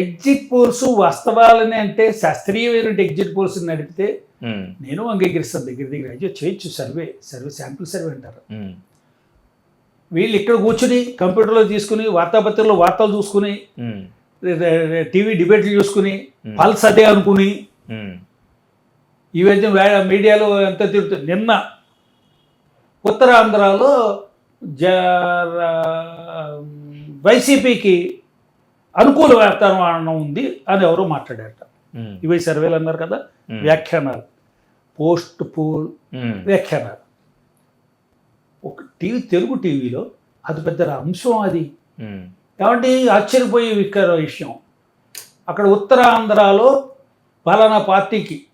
Exit polls వాస్తవాలని అంటే శాస్త్రీయమైన exit polls నడిపితే నేను అంగీకరిస్తాను దగ్గర దగ్గర అయ్యో చేయొచ్చు సర్వే సర్వే శాంపుల్ సర్వే అంటారు. వీళ్ళు ఇక్కడ కూర్చుని కంప్యూటర్లో తీసుకుని వార్తాపత్రికలో వార్తలు చూసుకుని టీవీ డిబేట్లు చూసుకుని. పల్స్ అదే అనుకుని ఈ మధ్య మీడియాలో ఎంత తిరుగుతుంది? నిన్న ఉత్తరాంధ్రలో జ వైసీపీకి అనుకూల వాతావరణం ఉంది అని ఎవరో మాట్లాడారట. ఇవి సర్వేలు అన్నారు కదా? వ్యాఖ్యానాలు. పోస్ట్ పోల్ వ్యాఖ్యానాలు. ఒక టీవీ తెలుగు టీవీలో అది పెద్ద అంశం అది. కాబట్టి ఆశ్చర్యపోయే వికర విషయం. అక్కడ ఉత్తరాంధ్రలో పలానా పార్టీకి.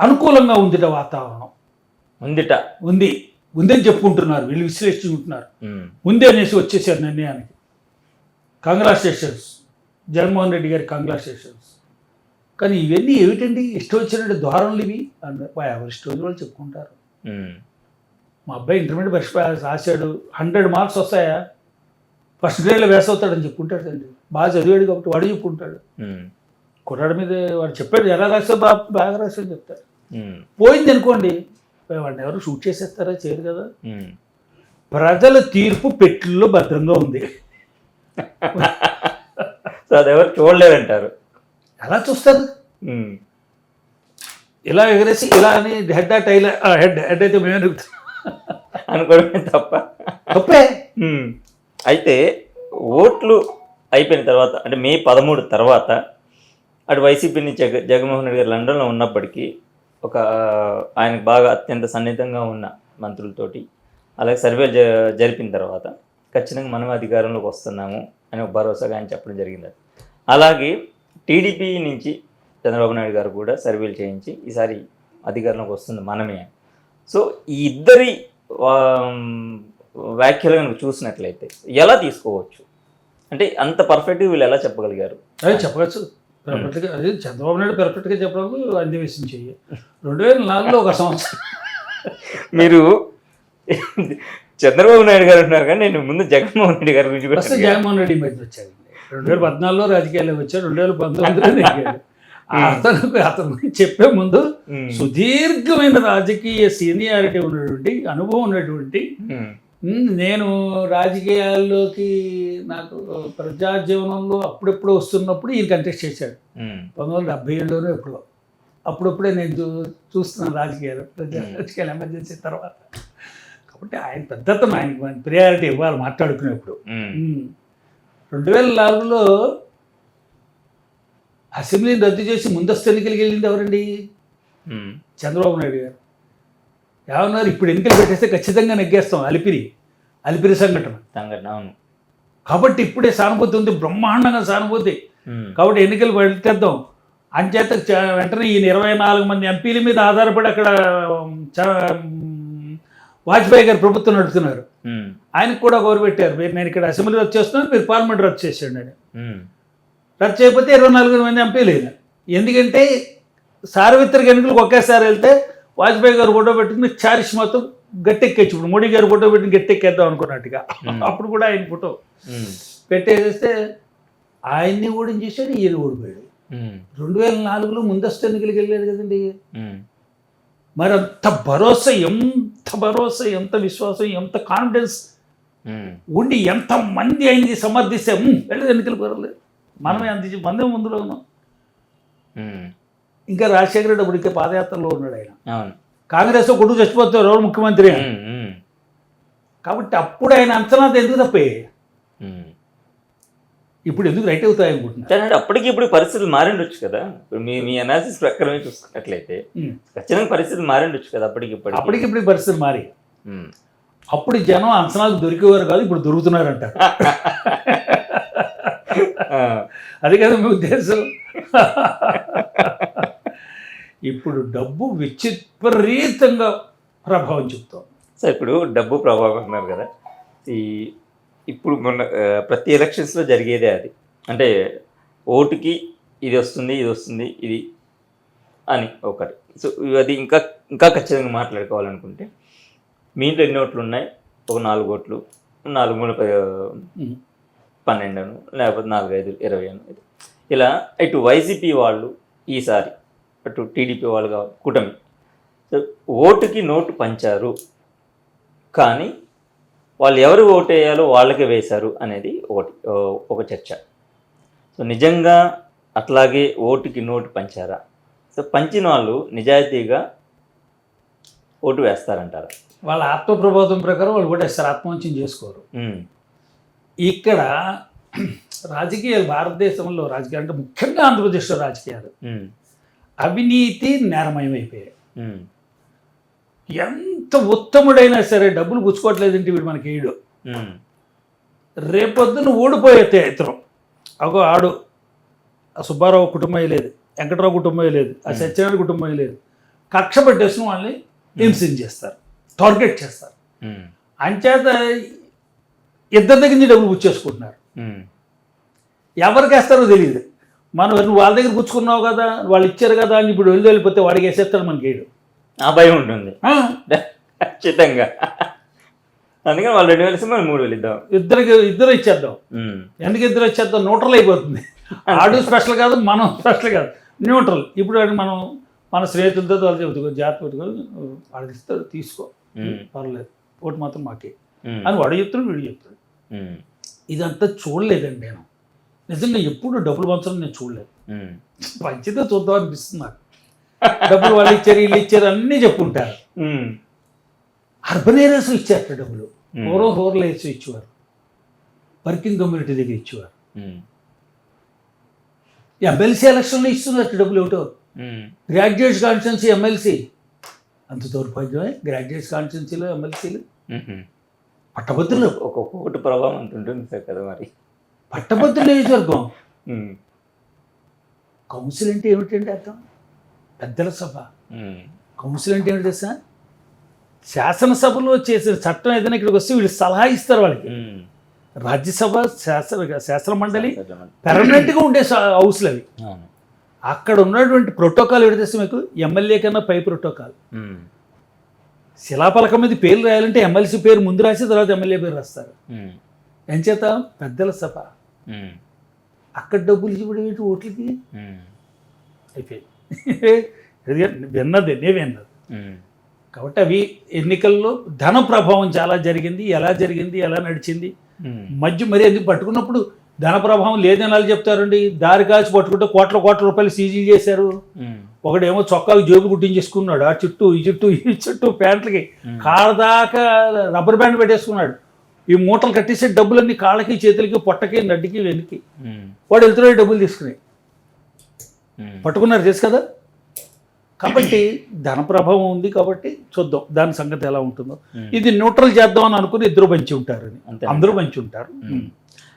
అనుకూలంగా ఉందిట వాతావరణం. ఉందిట. ఉంది. ఉందని చెప్పుకుంటున్నారు. వీళ్ళు విశ్లేషించుకుంటున్నారు. ఉంది అనేసి వచ్చేసారు నిర్ణయానికి. కంగ్రాచులేషన్స్ జగన్మోహన్ రెడ్డి గారి కంగ్రాచులేషన్స్ కానీ ఇవన్నీ ఏమిటండి? ఇష్టం వచ్చినట్టు ధోరణులు ఇవి? అన్నారు ఎవరి ఇష్టం వచ్చిన వాళ్ళు చెప్పుకుంటారు. ఉమ్, మా అబ్బాయి ఇంటర్మీడియట్ పరీక్ష రాశాడు. హండ్రెడ్ మార్క్స్ వస్తాయా? ఫస్ట్ గ్రేడ్లో వేస్ అవుతాడని చెప్పుకుంటాడు అండి బాగా చదివాడు కాబట్టి వాడు చెప్పుకుంటాడు. ఉమ్, కుర్రాడి మీద వాడు చెప్పాడు ఎలా రాస్తావు బాగా బాగా రాస్తావు చెప్తాడు. ఉమ్, పోయింది అనుకోండి వాడిని ఎవరు షూట్ చేసేస్తారా? చేయరు కదా. ప్రజల తీర్పు పెట్టుల్లో భద్రంగా ఉంది. సో అది ఎవరు చూడలేరంటారు ఎలా చూస్తారు? ఇలా ఎగరేసి ఇలా అని హెడ్ ఆ టైలర్ హెడ్ హెడ్ అయితే మేమే ఎరుగుతాం అనుకోవడమే తప్ప. తప్పే. అయితే ఓట్లు అయిపోయిన తర్వాత అంటే మే పదమూడు తర్వాత అటు వైసీపీ నుంచి జగ జగన్మోహన్ రెడ్డి గారు లండన్లో ఉన్నప్పటికీ ఒక ఆయనకు బాగా అత్యంత సన్నిహితంగా ఉన్న మంత్రులతోటి అలాగే సర్వేలు జ జరిపిన తర్వాత ఖచ్చితంగా మనం అధికారంలోకి వస్తున్నాము. అని ఒక భరోసాగా ఆయన చెప్పడం జరిగింది. అలాగే టీడీపీ నుంచి చంద్రబాబు నాయుడు గారు కూడా సర్వేలు చేయించి ఈసారి అధికారంలోకి వస్తుంది మనమే. సో ఈ ఇద్దరి వ్యాఖ్యలు కనుక చూసినట్లయితే ఎలా తీసుకోవచ్చు? అంటే అంత పర్ఫెక్ట్గా వీళ్ళు ఎలా చెప్పగలిగారు? అదే చెప్పవచ్చు పెర్ఫెక్ట్గా అదే చంద్రబాబు నాయుడు పెర్ఫెక్ట్గా చెప్పడం అందివేశం చెయ్యి రెండు వేల నాలుగులో ఒక సంవత్సరం. మీరు చంద్రబాబు నాయుడు గారు ఉన్నారు కానీ నేను ముందు జగన్మోహన్ రెడ్డి గారి గురించి కూడా ఫస్ట్ జగన్మోహన్ రెడ్డి మధ్య వచ్చాడు. రెండు వేల పద్నాలుగులో రాజకీయాల్లో వచ్చాడు రెండు వేల పంతొమ్మిదిలో. అతను అతను చెప్పే ముందు సుదీర్ఘమైన రాజకీయ సీనియారిటీ ఉన్నటువంటి అనుభవం ఉన్నటువంటి నేను రాజకీయాల్లోకి నాకు ప్రజా జీవనంలో అప్పుడెప్పుడు వస్తున్నప్పుడు ఈయన కంటెస్ట్ చేశాడు. పంతొమ్మిది వందల డెబ్బై ఏడులోనే ఎప్పుడో. అప్పుడప్పుడే నేను చూ చూస్తున్నాను రాజకీయాలు ప్రజా. రాజకీయాలు ఎమర్జెన్సీ తర్వాత. కాబట్టి ఆయన పెద్దతను ఆయన ప్రియారిటీ ఇవ్వాలి మాట్లాడుకునేప్పుడు. రెండు వేల నాలుగులో అసెంబ్లీని రద్దు చేసి ముందస్తు ఎన్నికలకి వెళ్ళింది ఎవరండి? చంద్రబాబు నాయుడు గారు. ఏమన్నారు? ఇప్పుడు ఎన్నికలు పెట్టేస్తే ఖచ్చితంగా నెగ్గేస్తాం అలిపిరి అలిపిరి సంఘటన. సంఘటన అవును. కాబట్టి ఇప్పుడే సానుభూతి ఉంది బ్రహ్మాండంగా సానుభూతి. కాబట్టి ఎన్నికలు పెట్టేద్దాం. అంచేత వెంటనే ఈయన ఇరవై నాలుగు మంది ఎంపీల మీద ఆధారపడి అక్కడ వాజ్పేయి గారు ప్రభుత్వం నడుపుతున్నారు. ఆయనకు కూడా గౌరవ పెట్టారు. మీరు నేను ఇక్కడ అసెంబ్లీ రద్దు చేస్తున్నాను మీరు పార్లమెంట్ రద్దు చేసేయండి అని. రద్దు చేయకపోతే ఇరవై నాలుగు మంది ఎంపీలు అయినా. ఎందుకంటే సార్వత్రిక ఎన్నికలకు ఒకేసారి వెళ్తే వాజ్పేయి గారు ఫోటో పెట్టుకుని చారిష్ మొత్తం గట్టెక్కేచ్చు. ఇప్పుడు మోడీ గారు ఫోటో పెట్టి గట్టెక్కేద్దాం అనుకున్నట్టుగా. అప్పుడు కూడా ఆయన ఫోటో పెట్టేసేస్తే ఆయన్ని ఓడించేసాడు ఈయన ఓడిపోయాడు. రెండు వేల నాలుగులో ముందస్తు ఎన్నికలకు వెళ్ళాడు కదండి. మరి అంత భరోసా ఎంత భరోసా ఎంత విశ్వాసం ఎంత కాన్ఫిడెన్స్ ఉండి ఎంత మంది అయింది సమర్థిస్తే "ఉమ్, వెళ్ళదు ఎన్నికలు పర్వాలేదు మనమే అందించి మనమే ముందులో ఉన్నాం. ఇంకా రాజశేఖర రెడ్డి అప్పుడు ఇంకా పాదయాత్రలో ఉన్నాడు ఆయన. అవును. కాంగ్రెస్ కొడుకు చచ్చిపోతారు ఎవరు ముఖ్యమంత్రి కాబట్టి అప్పుడు ఆయన అంచనా ఎందుకు తప్పే. ఇప్పుడు ఎందుకు రైట్ అవుతాయి అనుకుంటున్నా కానీ అంటే అప్పటికి ఇప్పుడు పరిస్థితులు మారిండొచ్చు కదా. ఇప్పుడు మీ మీ అనాలిసిస్ ప్రకారమే చూసుకున్నట్లయితే. ఖచ్చితంగా పరిస్థితులు మారిండొచ్చు కదా అప్పటికి ఇప్పటికి. అప్పటికి ఇప్పుడు ఈ పరిస్థితి మారి. అప్పుడు జనం అంచనాలు దొరికేవారు కాదు ఇప్పుడు దొరుకుతున్నారంట ఆ, అది కదా మీ ఉద్దేశం. ఇప్పుడు డబ్బు విచిత్రరీతంగా ప్రభావం చెప్తాం సో ఇప్పుడు డబ్బు ప్రభావం అన్నారు కదా. ఈ ఇప్పుడు మొన్న ప్రతి ఎలక్షన్స్లో జరిగేదే అది. అంటే ఓటుకి ఇది వస్తుంది ఇది వస్తుంది ఇది అని ఒకటి. సో అది ఇంకా ఇంకా ఖచ్చితంగా మాట్లాడుకోవాలనుకుంటే మీ ఇంట్లో ఎన్ని ఓట్లు ఉన్నాయి? ఒక నాలుగు ఓట్లు నాలుగు ఉమ్. పన్నెండు అను లేకపోతే నాలుగైదు ఇరవై అను ఇలా ఇటు వైసీపీ వాళ్ళు ఈసారి అటు టీడీపీ వాళ్ళు కావాలి కూటమి. సో ఓటుకి నోటు పంచారు. కానీ వాళ్ళు ఎవరు ఓటు వేయాలో వాళ్ళకే వేశారు అనేది ఒకటి ఒక చర్చ. సో నిజంగా అట్లాగే ఓటుకి నోటు పంచారా? సో పంచిన వాళ్ళు నిజాయితీగా ఓటు వేస్తారంటారా? వాళ్ళ ఆత్మ ప్రబోధం ప్రకారం వాళ్ళు కూడా ఇస్తారు ఆత్మవంచం చేసుకోరు ఇక్కడ రాజకీయాలు భారతదేశంలో రాజకీయాలు అంటే ముఖ్యంగా ఆంధ్రప్రదేశ్లో రాజకీయాలు. అవినీతి నేరమయమైపోయాయి. ఉమ్, ఎంత ఉత్తముడైనా సరే డబ్బులు పుచ్చుకోవట్లేదంటే వీడు మనకి ఏడు ఉమ్, రేపొద్దున ఓడిపోయే ఇతరం అగో ఆడు. ఆ సుబ్బారావు కుటుంబం లేదు. వెంకటరావు కుటుంబం లేదు. ఆ సత్యనారాయణ కుటుంబం లేదు. కక్ష పెట్టేసిన వాళ్ళని హింసించేస్తారు. టార్గెట్ చేస్తారు. అంచేత ఇద్దరి దగ్గర నుంచి డబ్బులు పుచ్చేసుకుంటున్నారు ఉమ్, ఎవరికి వేస్తారో తెలియదు. మనం నువ్వు వాళ్ళ దగ్గర పుచ్చుకున్నావు కదా వాళ్ళు ఇచ్చారు కదా అని ఇప్పుడు వెళ్ళి వెళ్ళిపోతే వాడికి వేసేస్తాడు మనకి ఆ భయం ఉంటుంది. ఖచ్చితంగా. అందుకని వాళ్ళు రెండు వేలు ఇస్తే మనం మూడు వేలు ఇద్దాం. ఇద్దరికి ఇద్దరు ఇచ్చేద్దాం. ఎందుకు ఇద్దరు వచ్చేద్దాం న్యూట్రల్ అయిపోతుంది. ఆడు స్పెషల్ కాదు మనం స్పెషల్ కాదు. న్యూట్రల్ ఇప్పుడు మనం మన స్నేహితులతో వాళ్ళు చెబుతాం జాగ్రత్త వాడికి ఇస్తాడు తీసుకో. పర్లేదు. ఓటు మాత్రం మాకే. అని వాడు చెప్తాడు వీడు చెప్తాడు ఇదంతా చూడలేదండి నేను. నిజంగా ఎప్పుడు డబ్బులు పంచడం నేను చూడలేదు. పంచితే చూద్దాం అనిపిస్తుంది నాకు. డబ్బులు వాళ్ళు ఇచ్చారు వీళ్ళు ఇచ్చారు అన్నీ చెప్పుకుంటారు. అర్బన్ ఏరియాస్ ఇచ్చారు డబ్బులు రూరల్ ఏరియాస్ ఇచ్చేవారు. వర్కింగ్ కమ్యూనిటీ దగ్గర ఇచ్చేవారు. ఎమ్మెల్సీ ఎలక్షన్లో ఇస్తున్నారు డబ్బులు ఏమిటో. Graduates constituency MLC. అంత దౌర్భాగ్యమే గ్రాడ్యుయేట్స్ కాన్స్టిట్యున్సీలో ఎమ్మెల్సీలు. పట్టభద్రులు. ఒక కోటి ప్రభావం అంత ఉంటుంది సార్ కదా మరి. పట్టభద్రుల నియోజకవర్గం కౌన్సిల్ అంటే ఏమిటండి అర్థం? పెద్దల సభ. కౌన్సిల్ అంటే ఏమిటి తెలుసా శాసనసభలో చేసిన చట్టం ఏదైనా ఇక్కడికి వస్తే వీళ్ళు సలహా ఇస్తారు వాళ్ళకి. రాజ్యసభ శాస్త్ర శాస్త్ర మండలి. పెర్మనెంట్గా ఉండే హౌస్లు అవి. అక్కడ ఉన్నటువంటి ప్రోటోకాల్ తెలుసా మీకు? ఎమ్మెల్యే కన్నా పై ప్రోటోకాల్. శిలాపలకం మీద పేర్లు రాయాలంటే ఎమ్మెల్సీ పేరు ముందు రాసి తర్వాత ఎమ్మెల్యే పేరు రాస్తారు. ఎంచేత పెద్దల సభ. అక్కడ డబ్బులు ఇవ్వడం ఏంటి ఓట్లకి? అయిపోయింది విన్నది నే విన్నది. కాబట్టి అవి ఎన్నికల్లో ధన ప్రభావం చాలా జరిగింది ఎలా జరిగింది ఎలా నడిచింది? మధ్య మరి ఎందుకు పట్టుకున్నప్పుడు ధన ప్రభావం లేదని వాళ్ళు చెప్తారండి? దారి కాల్చి పట్టుకుంటే కోట్ల కోట్ల రూపాయలు సీజీ చేశారు. ఒకడేమో చొక్కాకు జేబు కుట్టించేసుకున్నాడు ఆ చుట్టూ ఈ చుట్టూ ఈ చుట్టూ ప్యాంట్లకి Hmm. కాళ్ళ దాకా రబ్బర్ బ్యాండ్ పెట్టేసుకున్నాడు. ఈ మూటలు కట్టేసే డబ్బులన్నీ కాళ్ళకి చేతులకి పొట్టకి నడ్డికి వెనక్కి వాడు వెళ్తున్నాడు డబ్బులు తీసుకుని. పట్టుకున్నారు తెలుసు కదా? కాబట్టి ధన ప్రభావం ఉంది కాబట్టి చూద్దాం దాని సంగతి ఎలా ఉంటుందో. ఇది న్యూట్రల్ చేద్దాం అని అనుకుని ఇద్దరు పంచి ఉంటారు అంతే. అందరూ పంచి ఉంటారు.